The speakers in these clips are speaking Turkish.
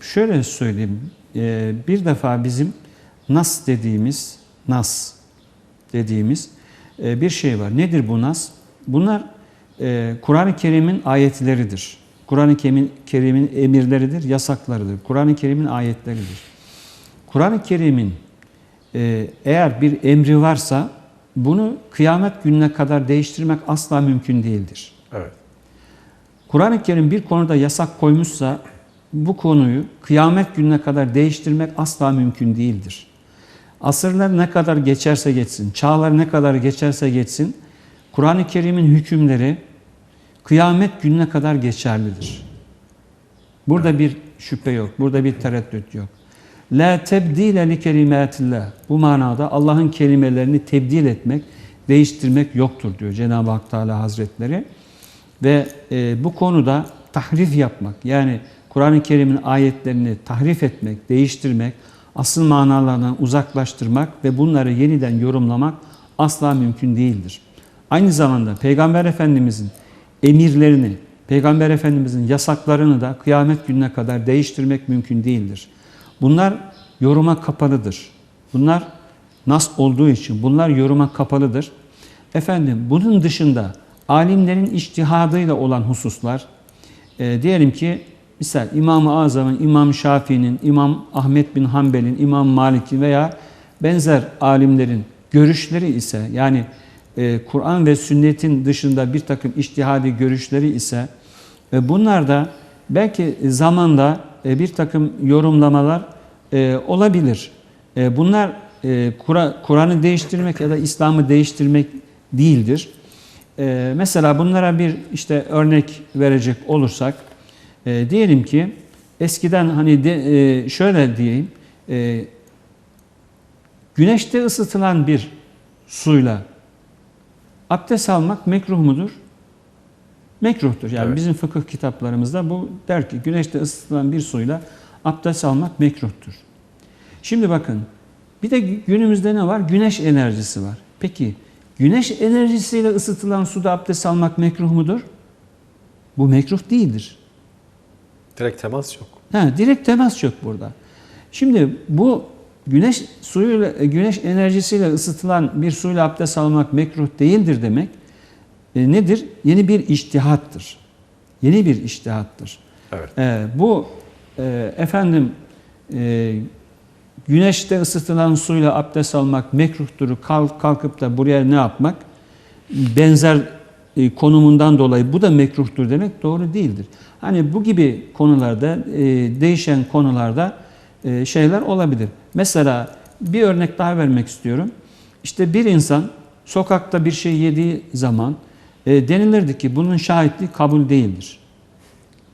Şöyle söyleyeyim. e, Bir defa bizim nas dediğimiz, nas dediğimiz e, bir şey var. Nedir bu nas? Bunlar e, Kur'an-ı Kerim'in ayetleridir. Kur'an-ı Kerim'in emirleridir, yasaklarıdır. Kur'an-ı Kerim'in ayetleridir. Kur'an-ı Kerim'in eğer bir emri varsa bunu kıyamet gününe kadar değiştirmek asla mümkün değildir. Evet. Kur'an-ı Kerim bir konuda yasak koymuşsa bu konuyu kıyamet gününe kadar değiştirmek asla mümkün değildir. Asırlar ne kadar geçerse geçsin, çağlar ne kadar geçerse geçsin, Kur'an-ı Kerim'in hükümleri kıyamet gününe kadar geçerlidir. Burada bir şüphe yok, burada bir tereddüt yok. La tebdile li kelimatillah. Bu manada Allah'ın kelimelerini tebdil etmek, değiştirmek yoktur diyor Cenab-ı Hak Teala Hazretleri. Ve e, bu konuda tahrif yapmak yani Kur'an-ı Kerim'in ayetlerini tahrif etmek, değiştirmek, asıl manalarından uzaklaştırmak ve bunları yeniden yorumlamak asla mümkün değildir. Aynı zamanda Peygamber Efendimizin emirlerini, Peygamber Efendimizin yasaklarını da kıyamet gününe kadar değiştirmek mümkün değildir. Bunlar yoruma kapalıdır. Bunlar nas olduğu için bunlar yoruma kapalıdır. Efendim bunun dışında alimlerin içtihadıyla olan hususlar, e, diyelim ki misal İmam-ı Azam'ın, İmam Şafii'nin, İmam Ahmet bin Hanbel'in, İmam Malik'in veya benzer alimlerin görüşleri ise yani e, Kur'an ve sünnetin dışında bir takım içtihadi görüşleri ise ve bunlar da belki zamanda e, bir takım yorumlamalar e, olabilir. E, bunlar e, Kur'an- Kur'an'ı değiştirmek ya da İslam'ı değiştirmek değildir. E, mesela bunlara bir işte örnek verecek olursak e, diyelim ki eskiden hani de, e, şöyle diyeyim e, güneşte ısıtılan bir suyla abdest almak mekruh mudur? Mekruhtur. Yani Evet. bizim fıkıh kitaplarımızda bu der ki güneşte ısıtılan bir suyla abdest almak mekruhtur. Şimdi bakın bir de günümüzde ne var? Güneş enerjisi var. Peki güneş enerjisiyle ısıtılan suda abdest almak mekruh mudur? Bu mekruh değildir. Direkt temas yok. Ha, direkt temas yok burada. Şimdi bu güneş suyuyla güneş enerjisiyle ısıtılan bir suyla abdest almak mekruh değildir demek e, nedir? Yeni bir iştihattır. Yeni bir iştihattır. Evet. E, bu e, efendim e, güneşte ısıtılan suyla abdest almak mekruhtur. Kalk, kalkıp da buraya ne yapmak? Benzer e, konumundan dolayı bu da mekruhtur demek doğru değildir. Hani bu gibi konularda e, değişen konularda e, şeyler olabilir. Mesela bir örnek daha vermek istiyorum. İşte bir insan sokakta bir şey yediği zaman e, denilirdi ki bunun şahitliği kabul değildir.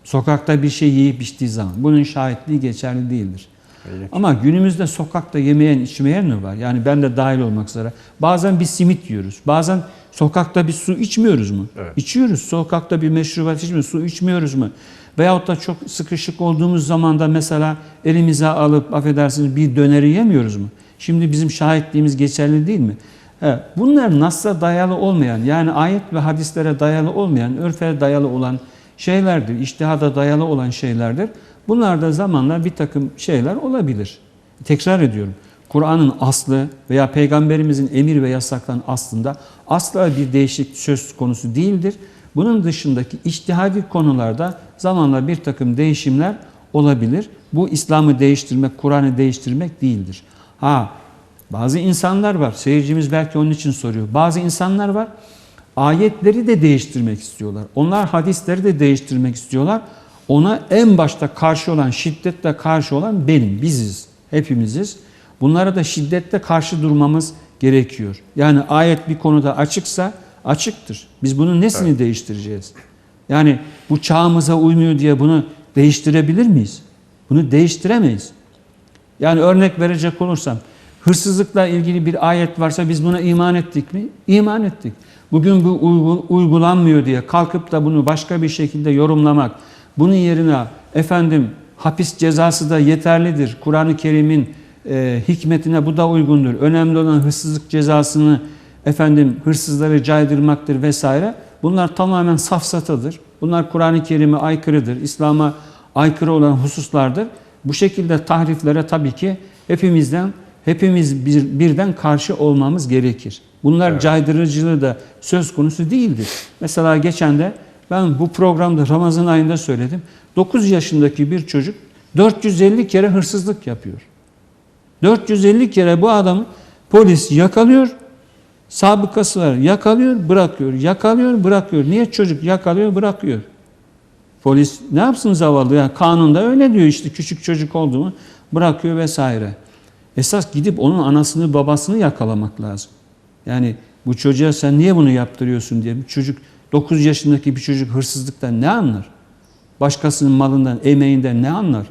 Sokakta bir şey yiyip içtiği zaman bunun şahitliği geçerli değildir. İyi. Ama günümüzde sokakta yemeyen içmeyen mi var? Yani ben de dahil olmak üzere. Bazen bir simit yiyoruz. Bazen sokakta bir su içmiyoruz mu? Evet. İçiyoruz. Sokakta bir meşrubat içmiyoruz. Su içmiyoruz mu? Veyahut da çok sıkışık olduğumuz zaman da mesela elimize alıp affedersiniz bir döneri yemiyoruz mu? Şimdi bizim şahitliğimiz geçerli değil mi? He, bunlar nasla dayalı olmayan yani ayet ve hadislere dayalı olmayan, örfe dayalı olan şeylerdir. İçtihada dayalı olan şeylerdir. Bunlar da zamanla bir takım şeyler olabilir. Tekrar ediyorum. Kur'an'ın aslı veya Peygamberimizin emir ve yasakların aslında asla bir değişik söz konusu değildir. Bunun dışındaki içtihadi konularda zamanla bir takım değişimler olabilir. Bu İslam'ı değiştirmek, Kur'an'ı değiştirmek değildir. Ha bazı insanlar var, seyircimiz belki onun için soruyor. Bazı insanlar var, ayetleri de değiştirmek istiyorlar. Onlar hadisleri de değiştirmek istiyorlar. Ona en başta karşı olan, şiddetle karşı olan benim, biziz, hepimiziz. Bunlara da şiddetle karşı durmamız gerekiyor. Yani ayet bir konuda açıksa açıktır. Biz bunun nesini değiştireceğiz? Yani bu çağımıza uymuyor diye bunu değiştirebilir miyiz? Bunu değiştiremeyiz. Yani örnek verecek olursam hırsızlıkla ilgili bir ayet varsa biz buna iman ettik mi? İman ettik. Bugün bu uygu- uygulanmıyor diye kalkıp da bunu başka bir şekilde yorumlamak, bunun yerine efendim hapis cezası da yeterlidir. Kur'an-ı Kerim'in e, hikmetine bu da uygundur. Önemli olan hırsızlık cezasını efendim hırsızları caydırmaktır vesaire. Bunlar tamamen safsatadır. Bunlar Kur'an-ı Kerim'e aykırıdır. İslam'a aykırı olan hususlardır. Bu şekilde tahriflere tabii ki hepimizden hepimiz bir, birden karşı olmamız gerekir. Bunlar caydırıcılığı da söz konusu değildir. Mesela geçen de ben bu programda Ramazan ayında söyledim. 9 yaşındaki bir çocuk 450 kere hırsızlık yapıyor. 450 kere bu adamı polis yakalıyor, sabıkası var, yakalıyor, bırakıyor, yakalıyor, bırakıyor. Niye çocuk yakalıyor, bırakıyor? Polis ne yapsın zavallı? Yani kanunda öyle diyor işte küçük çocuk oldu mu bırakıyor vesaire. Esas gidip onun anasını babasını yakalamak lazım. Yani bu çocuğa sen niye bunu yaptırıyorsun diye. Bir çocuk 9 yaşındaki bir çocuk hırsızlıktan ne anlar? Başkasının malından, emeğinden ne anlar?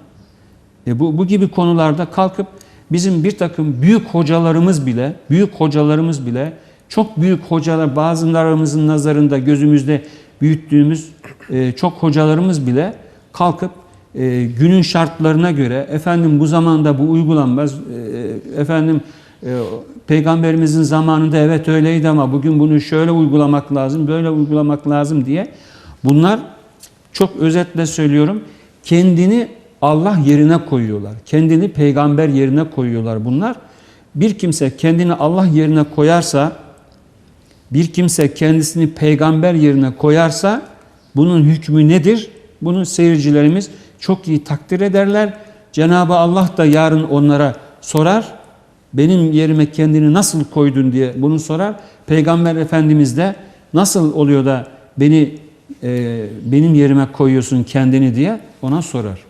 E bu, bu gibi konularda kalkıp bizim bir takım büyük hocalarımız bile, büyük hocalarımız bile, çok büyük hocalar, bazılarımızın nazarında gözümüzde büyüttüğümüz e, çok hocalarımız bile kalkıp e, günün şartlarına göre efendim bu zamanda bu uygulanmaz, e, efendim e, peygamberimizin zamanında evet öyleydi ama bugün bunu şöyle uygulamak lazım, böyle uygulamak lazım diye bunlar çok özetle söylüyorum kendini Allah yerine koyuyorlar. Kendini peygamber yerine koyuyorlar bunlar. Bir kimse kendini Allah yerine koyarsa, bir kimse kendisini peygamber yerine koyarsa bunun hükmü nedir? Bunu seyircilerimiz çok iyi takdir ederler. Cenab-ı Allah da yarın onlara sorar. Benim yerime kendini nasıl koydun diye bunu sorar. Peygamber Efendimiz de nasıl oluyor da beni e, benim yerime koyuyorsun kendini diye ona sorar.